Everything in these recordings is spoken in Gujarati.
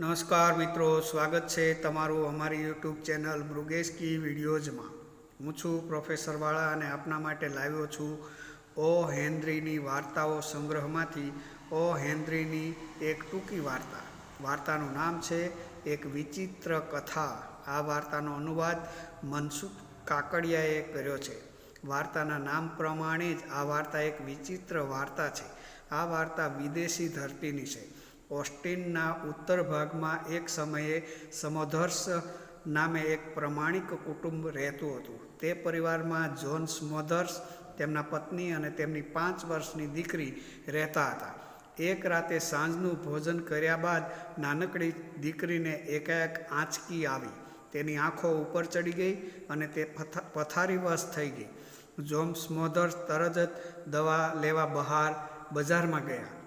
નમસ્કાર મિત્રો, સ્વાગત છે તમારું અમારી યુટ્યુબ ચેનલ મૃગેશ કી વિડીયોઝમાં. હું છું પ્રોફેસર વાળા અને આપના માટે લાવ્યો છું ઓ હેનરીની વાર્તાઓ સંગ્રહમાંથી. ઓ હેન્દ્રીની એક ટૂંકી વાર્તા. વાર્તાનું નામ છે એક વિચિત્ર કથા. આ વાર્તાનો અનુવાદ મનસુખ કાકડિયાએ કર્યો છે. વાર્તાના નામ પ્રમાણે જ આ વાર્તા એક વિચિત્ર વાર્તા છે. આ વાર્તા વિદેશી ધરતીની છે. ઓસ્ટિનના ઉત્તર ભાગમાં એક સમયે સમોધર્સ નામે એક પ્રમાણિક કુટુંબ રહેતું હતું. તે પરિવારમાં જોન સ્મોધર્સ, તેમના પત્ની અને તેમની પાંચ વર્ષની દીકરી રહેતા હતા. એક રાતે સાંજનું ભોજન કર્યા બાદ નાનકડી દીકરીને એકાએક આંચકી આવી. તેની આંખો ઉપર ચડી ગઈ અને તે પથા, પથારીવશ થઈ ગઈ. જોન સ્મોધર્સ તરત જ દવા લેવા બહાર બજારમાં ગયા.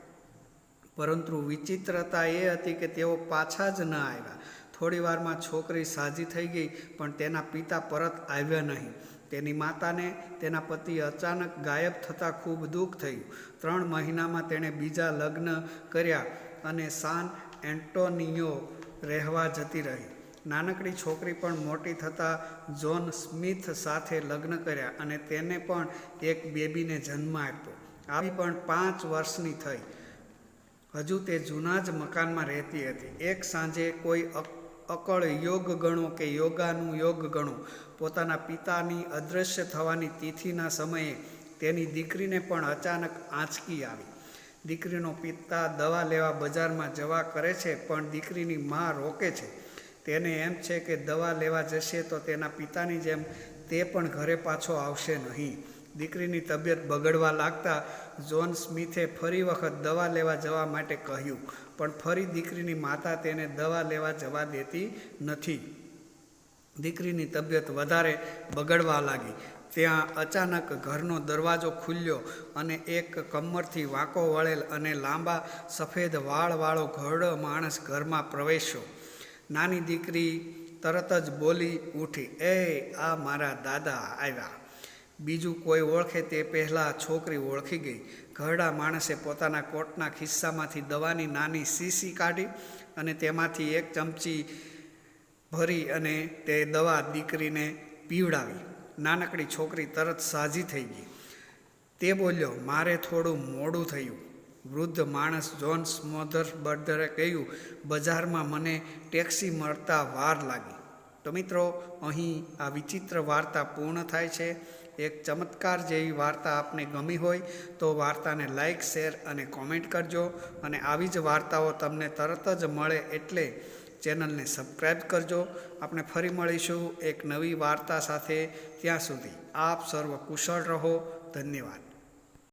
પરંતુ વિચિત્રતા એ હતી કે તેઓ પાછા જ ન આવ્યા. થોડી વારમાં છોકરી સાજી થઈ ગઈ, પણ તેના પિતા પરત આવ્યા નહીં. તેની માતાને તેના પતિ અચાનક ગાયબ થતાં ખૂબ દુઃખ થયું. ત્રણ મહિનામાં તેણે બીજા લગ્ન કર્યા અને સાન એન્ટોનિયો રહેવા જતી રહી. નાનકડી છોકરી પણ મોટી થતાં જોન સ્મિથ સાથે લગ્ન કર્યા અને તેને પણ એક બેબીને જન્મ આપ્યો. આવી પણ પાંચ વર્ષની થઈ. હજુ તે જૂના જ મકાનમાં રહેતી હતી. એક સાંજે કોઈ અકળ યોગ ગણો કે યોગાનું યોગ ગણો, પોતાના પિતાની અદૃશ્ય થવાની તિથિના સમયે તેની દીકરીને પણ અચાનક આંચકી આવી. દીકરીનો પિતા દવા લેવા બજારમાં જવા કરે છે, પણ દીકરીની મા રોકે છે. તેને એમ છે કે દવા લેવા જશે તો તેના પિતાની જેમ તે પણ ઘરે પાછો આવશે નહીં. દીકરીની તબિયત બગડવા લાગતા જોન સ્મિથે ફરી વખત દવા લેવા જવા માટે કહ્યું, પણ ફરી દીકરીની માતા તેને દવા લેવા જવા દેતી નથી. દીકરીની તબિયત વધારે બગડવા લાગી. ત્યાં અચાનક ઘરનો દરવાજો ખુલ્યો અને એક કમરથી વાંકો વળેલ અને લાંબા સફેદ વાળવાળો ઘરડો માણસ ઘરમાં પ્રવેશ્યો. નાની દીકરી તરત જ બોલી ઉઠી, એ આ મારા દાદા આવ્યા. બીજું કોઈ ઓળખે તે પહેલાં છોકરી ઓળખી ગઈ. ઘરડા માણસે પોતાના કોટના ખિસ્સામાંથી દવાની નાની સીસી કાઢી અને તેમાંથી એક ચમચી ભરી અને તે દવા દીકરીને પીવડાવી. નાનકડી છોકરી તરત સાજી થઈ ગઈ. તે બોલ્યો, મારે થોડું મોડું થયું. વૃદ્ધ માણસ જોન મોધર બર્ધરે કહ્યું, બજારમાં મને ટેક્સી મળતા વાર લાગી. તો મિત્રો, અહીં આ વિચિત્ર વાર્તા પૂર્ણ થાય છે. એક ચમત્કાર જેવી વાર્તા આપને ગમી હોય તો વાર્તાને લાઈક, શેર અને કોમેન્ટ કરજો અને આવી જ વાર્તાઓ તમને તરત જ મળે એટલે ચેનલને સબસ્ક્રાઈબ કરજો. આપણે ફરી મળીશું એક નવી વાર્તા સાથે. ત્યાં સુધી આપ સર્વ કુશળ રહો. ધન્યવાદ.